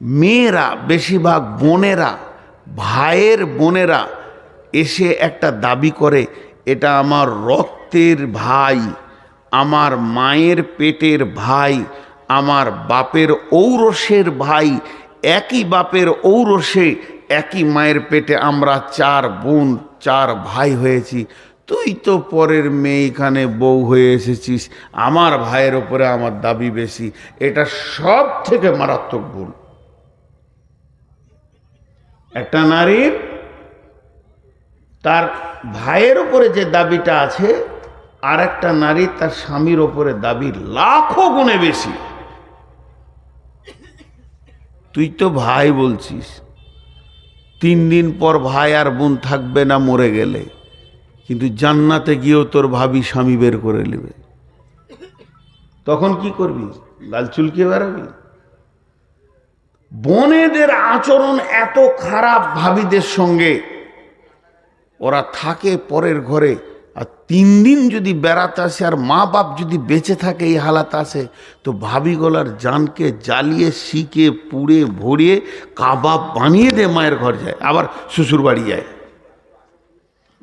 মেয়েরা, বেশিরভাগ বোনেরা, ভাইয়ের বোনেরা এসে একটা দাবি করে, এটা আমার রক্তের ভাই, আমার মায়ের পেটের ভাই, আমার বাপের ঔরসের ভাই, একই বাপের ঔরসে একই মায়ের পেটে আমরা চার বোন, চার ভাই হয়েছি। তুই তো পরের মেয়ে এখানে বউ হয়ে এসেছিস। আমার ভাইয়ের ওপরে আমার দাবি বেশি। এটা সব থেকে মারাত্মক ভুল। একটা নারীর তার ভাইয়ের ওপরে যে দাবিটা আছে আর একটা নারী তার স্বামীর ওপরে দাবি লাখো গুণে বেশি। তুই তো ভাই বলছিস, তিন দিন পর ভাই আর বোন থাকবে না মরে গেলে, কিন্তু জান্নাতে গিয়েও তোর ভাবি স্বামী বের করে নেবে। তখন কি করবি? লাল চুলকে বেড়াবি? বোনেদের আচরণ এত খারাপ ভাবিদের সঙ্গে, ওরা থাকে পরের ঘরে, আর তিন দিন যদি বেড়াতে আসে আর মা বাপ যদি বেঁচে থাকে এই হালাত আসে তো ভাবিগলার জানকে জ্বালিয়ে, শিকে, পুড়ে, ভরিয়ে কাবাব বানিয়ে দে মায়ের ঘর যায়, আবার শ্বশুর বাড়ি যায়।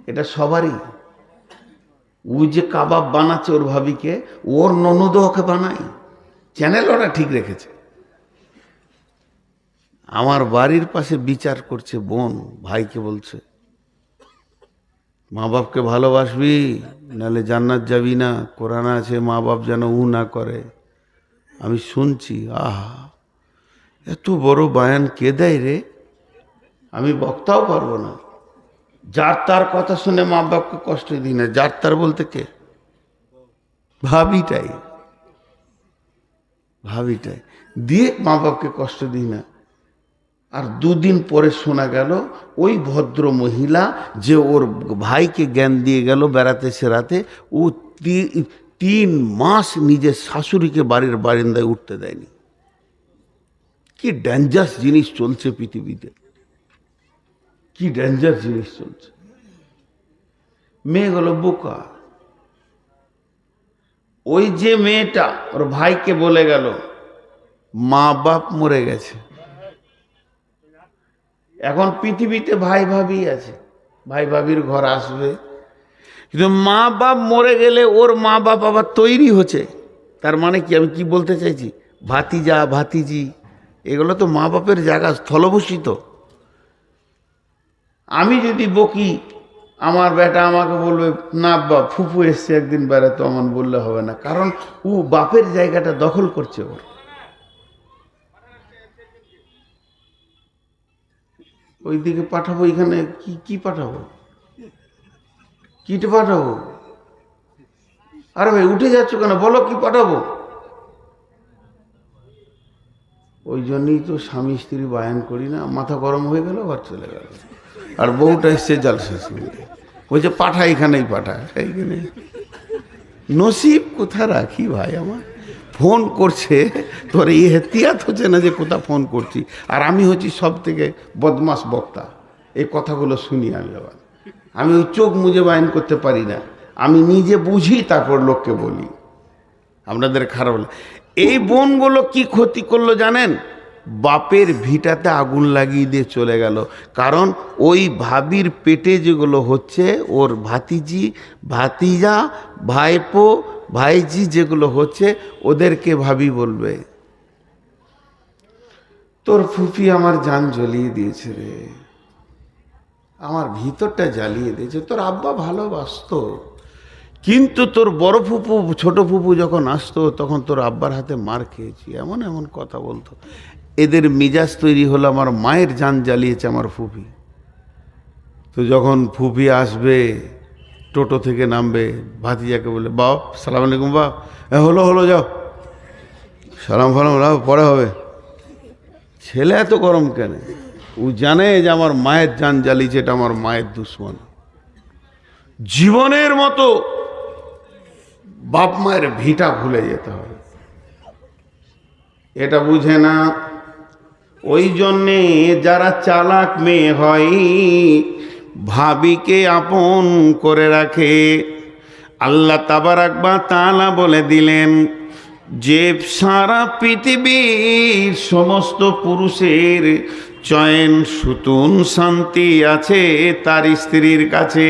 এটা সবারই। ও যে কাবাব বানাচ্ছে ওর ভাবিকে, ওর ননদও ওকে বানায়। চ্যানেল ওরা ঠিক রেখেছে। আমার বাড়ির পাশে বিচার করছে বোন, ভাইকে বলছে। মা বাপকে ভালোবাসবি নাহলে জান্নাত যাবি না, কোরআন আছে মা বাপ যেন উ না করে। আমি শুনছি, আহা, এত বড় বায়ান কে দেয় রে? আমি বক্তাও পারব না। যার তার কথা শুনে মা বাপকে কষ্ট দিই না, যার তার বলতে কে? ভাবিটাই ভাবিটাই। দিয়ে মা বাপকে কষ্ট দিই না। আর দুদিন পরে শোনা গেল, ওই ভদ্র মহিলা যে ওর ভাইকে জ্ঞান দিয়ে গেল বেড়াতে সেরাতে, ও তিন মাস নিজের শাশুড়িকে বাড়ির বারিন্দায় উঠতে দেয়নি। কি ডেঞ্জাস জিনিস চলছে পৃথিবীতে। কি ডেঞ্জার জিনিস চলছে। মেয়ে মেয়েগুলো বোকা। ওই যে মেয়েটা ওর ভাইকে বলে গেল, মা বাপ মরে গেছে। এখন পৃথিবীতে ভাই ভাবি আছে। ভাই ভাবির ঘর আসবে। কিন্তু মা বাপ মরে গেলে ওর মা বাপ আবার তৈরি হচ্ছে। তার মানে কি? আমি কি বলতে চাইছি? ভাতিজা, ভাতিজি, এগুলো তো মা বাপের জায়গা, স্থলভূষিত। আমি যদি বকি, আমার বেটা আমাকে বলবে, না বা ফুফু এসছে একদিন, বেড়াতো। আমার বললে হবে না। কারণ ও বাপের জায়গাটা দখল করছে ওর। ওইদিকে পাঠাবো, এখানে কি কি পাঠাবো? কিটে পাঠাবো? আরে ভাই, উঠে যাচ্ছ কেন? বলো কি পাঠাবো? ওই জন্যই তো স্বামী স্ত্রী বায়ান করি না, মাথা গরম হয়ে গেল ঘর চলে গেল। আর বউটা এসছে জাল শেষ বলছে, পাঠা, এখানেই পাঠা। এইখানে। নসিব কোথায় রাখি ভাই আমার? ফোন করছে, তোর এই হেতিয়াত হচ্ছে না যে কোথা ফোন করছি। আর আমি হচ্ছি সব থেকে বদমাস বক্তা। এই কথাগুলো শুনি আমি আবার। আমি ওই চোখ মুজে বায়ন করতে পারি না। আমি নিজে বুঝি, তারপর লোককে বলি। আপনাদের খারাপ। এই বোনগুলো কি ক্ষতি করল জানেন? বাপের ভিটাতে আগুন লাগিয়ে দিয়ে চলে গেল। কারণ ওই ভাবির পেটে যেগুলো হচ্ছে, ওর ভাতিজি, ভাতিজা, ভাইপো ভাইজি যেগুলো হচ্ছে, ওদেরকে ভাবি বলবে, তোর ফুফি আমার জান জ্বলিয়ে দিয়েছে রে। আমার ভিতরটা জ্বালিয়ে দিয়েছে। তোর আব্বা ভালোবাসতো। কিন্তু তোর বড় ফুপু, ছোট ফুপু যখন আসতো, তখন তোর আব্বার হাতে মার খেয়েছি। এমন এমন কথা বলতো। এদের মিজাজ তৈরি হলো, আমার মায়ের জান জ্বালিয়েছে আমার ফুফি। তো যখন ফুফি আসবে টোটো থেকে নামবে ভাতিজাকে বলে বাপ সালাম আলাইকুম বাপ। "এ, হলো হলো যাও। সালাম ফালাম রাও পরে হবে। ছেলে এত গরম কেন? ও জানে যে আমার মায়ের যান জ্বালিয়েছে এটা আমার মায়ের দুশ্মন। জীবনের মতো বাপ মায়ের ভিটা ভুলে যেতে হবে। এটা বুঝে না। ওই জন্যে যারা চালাক মেয়ে হয় ভাবিকে আপন করে রাখে। আল্লাহ তাবার আকবা তালা বলে দিলেন, যে সারা পৃথিবীর সমস্ত পুরুষের চয়ন, সুতুন, শান্তি আছে তার স্ত্রীর কাছে।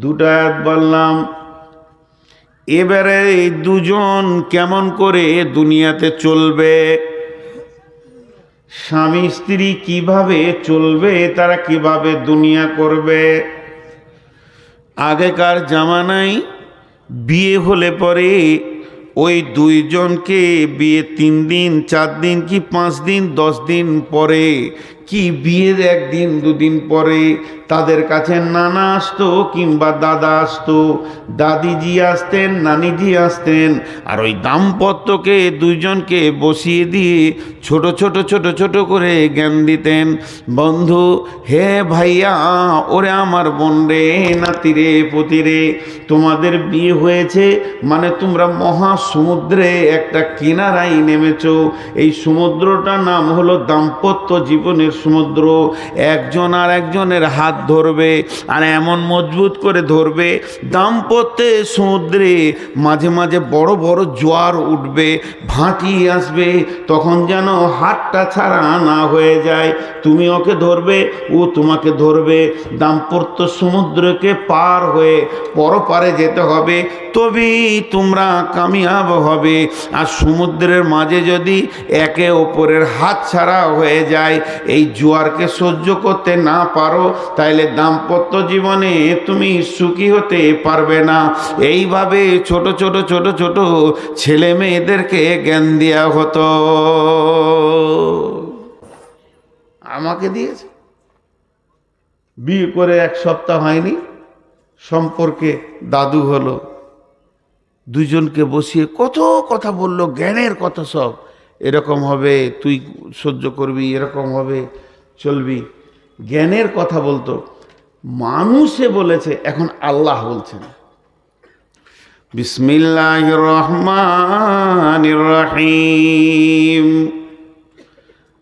দুটো আয়াত বললাম, এবারে এই দুজন কেমন করে দুনিয়াতে চলবে? স্বামী স্ত্রী কীভাবে চলবে? তারা কীভাবে দুনিয়া করবে? আগেকার জামানায় বিয়ে হলে পরে ওই দুইজনকে বিয়ে তিন দিন, চার দিন কি পাঁচ দিন, দশ দিন পরে কি বিয়ের একদিন, দুদিন পরে তাদের কাছে নানা আসতো কিংবা দাদা আসতো। দাদিজি আসতেন, নানিজি আসতেন, আর ওই দাম্পত্যকে দুইজনকে বসিয়ে দিয়ে ছোট ছোট ছোট ছোট করে জ্ঞান দিতেন। বন্ধু, হে ভাইয়া, ওরে আমার বোন রে নাতিরে পতিরে তোমাদের বিয়ে হয়েছে মানে তোমরা মহা সমুদ্রে একটা কিনারায় নেমেছ। এই সমুদ্রটার নাম হলো দাম্পত্য জীবনের সমুদ্র, একজন আর একজনের হাত ধরবে আর এমন মজবুত করে ধরবে, দাম্পত্যে সমুদ্রে মাঝে মাঝে বড় বড় জোয়ার উঠবে, ভাটি আসবে, তখন যেন হাতটা ছাড়া না হয়ে যায়, তুমি ওকে ধরবে, ও তোমাকে ধরবে। দাম্পত্য সমুদ্রকে পার হয়ে পরপারে যেতে হবে, তবেই তোমরা কামিয়াব হবে। আর সমুদ্রের মাঝে যদি একে অপরের হাত ছাড়া হয়ে যায়, এই জোয়ারকে সহ্য করতে না পারো, তাইলে দাম্পত্য জীবনে তুমি সুখী হতে পারবে না। এইভাবে ছোট ছোট ছোট ছোট ছেলে মেয়েদেরকে জ্ঞান দেওয়া হতো। আমাকে দিয়েছে। বিয়ে করে এক সপ্তাহ হয়নি, সম্পর্কে দাদু হলো। দুজনকে বসিয়ে কত কথা বলল, জ্ঞানের কথা সব। এরকম হবে, তুই সহ্য করবি, এরকম হবে, চলবি। জ্ঞানের কথা বলতো। মানুষে বলেছে, এখন আল্লাহ বলছেন। বিসমিল্লাহ রহমান রহিম।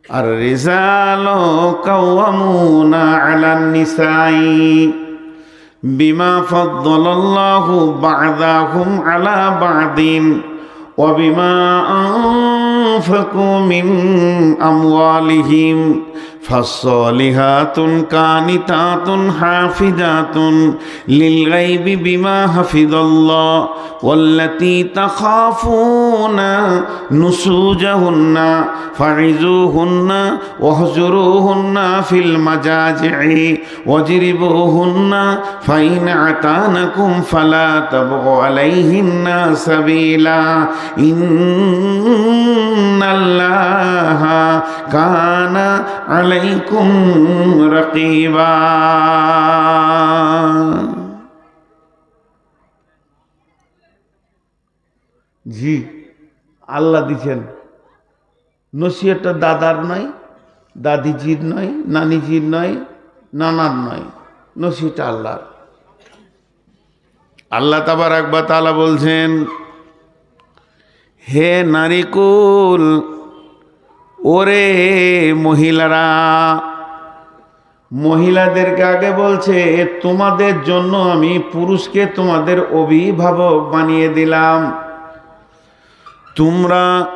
আর রেজাল কাওয়ামুনা আলান বিমা ফদ্দলাল্লাহু বাদাহুম আলা বাদিন। অবিমা أنفقوا من أموالهم ফাসলিহাতুন কানিতাতুন হাফিজাতুন লিল গাইবি বিমা হাফিজাল্লাহ ওয়াল্লাতি তাখাফুনা নুসুজাহুন্না ফাইজুহুন্না ওয়াহজুরুহুন্না ফিল মাজাজি'i ওয়াজরিবুহুন্না ফাইন আতানাকুম ফালা তাবগু আলাইহিন্না সাবিলা ইন্নাল্লাহা কানা আলাই عليكم رقيبا জি আল্লাহ দিছেন নসিহতটা দাদার নয় দাদিজির নয় নানিজির নয় নানার নয় নসিহতটা আল্লাহর আল্লাহ তাবার একবার তালা বলছেন হে নারিকুল ওরে মহিলারা, মহিলাদেরকে আগে বলছে, তোমাদের জন্য আমি পুরুষকে তোমাদের অভিভাবক বানিয়ে দিলাম। তোমরা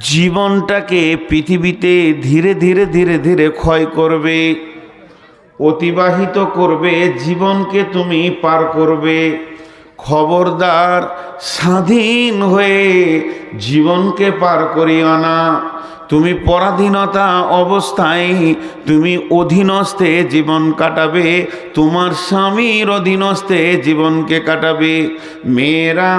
জীবনটাকে পৃথিবীতে ধীরে ধীরে ধীরে ধীরে ক্ষয় করবে, অতিবাহিত করবে, জীবনকে তুমি পার করবে। খবরদার স্বাধীন হয়ে জীবনকে পার করিও না। তুমি পরাধীনতা অবস্থায় তুমি অধীনস্থে জীবন কাটাবে তোমার স্বামীর অধীনস্থে জীবনকে কাটাবে। মেয়েরা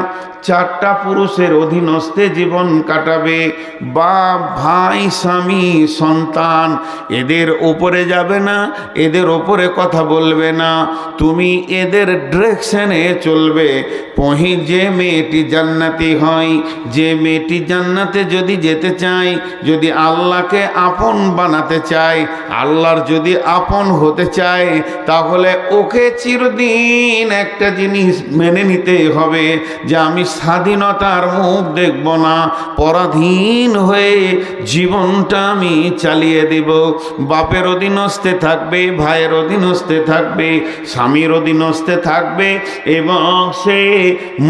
চারটা পুরুষের অধীনস্থে জীবন কাটাবে। বাপ, ভাই, স্বামী, সন্তান, এদের ওপরে যাবে না, এদের ওপরে কথা বলবে না। তুমি এদের ডিরেকশনে চলবে। পহি যে মেয়েটি জান্নাতি হয়, যে মেয়েটি জান্নাতে যদি যেতে চায়, যদি আল্লাহকে আপন বানাতে চায়, আল্লাহর যদি আপন হতে চায়, তাহলে ওকে চিরদিন একটা জিনিস মেনে নিতে হবে যে আমি স্বাধীনতার মুখ দেখব না, পরাধীন হয়ে জীবনটা আমি চালিয়ে দেব। বাপের অধীনস্থে থাকবে, ভাইয়ের অধীনস্থে থাকবে, স্বামীর অধীনস্থে থাকবে এবং সে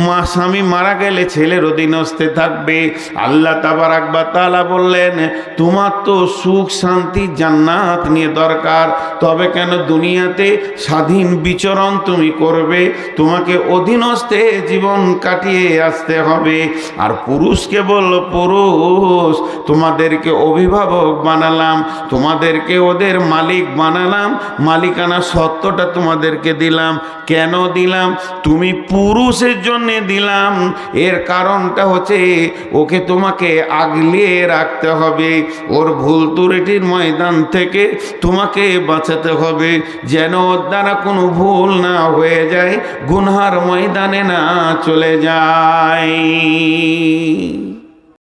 মা, স্বামী মারা গেলে ছেলের অধীনস্থে থাকবে। আল্লাহ তাবার আকবার তালা বললেন, তোমার তো সুখ, শান্তি, জান্নাত নিয়ে দরকার। তবে কেন দুনিয়াতে স্বাধীন বিচরণ তুমি করবে? তোমাকে অধীনস্থে জীবন কাটিয়ে আসতে হবে। আর পুরুষকে বলল, পুরুষ, তোমাদেরকে অভিভাবক বানালাম, তোমাদেরকে ওদের মালিক বানালাম, মালিকানা সত্যটা তোমাদেরকে দিলাম। কেন দিলাম? তুমি পুরুষের জন্য দিলাম। এর কারণটা হচ্ছে, ওকে তোমাকে আগলিয়ে রাখতে হবে। ওর ভুল ত্রুটির ময়দান থেকে তোমাকে বাঁচাতে হবে। যেন ওর দ্বারা কোনো ভুল না হয়ে যায়, গুনহার ময়দানে না চলে যায়। time.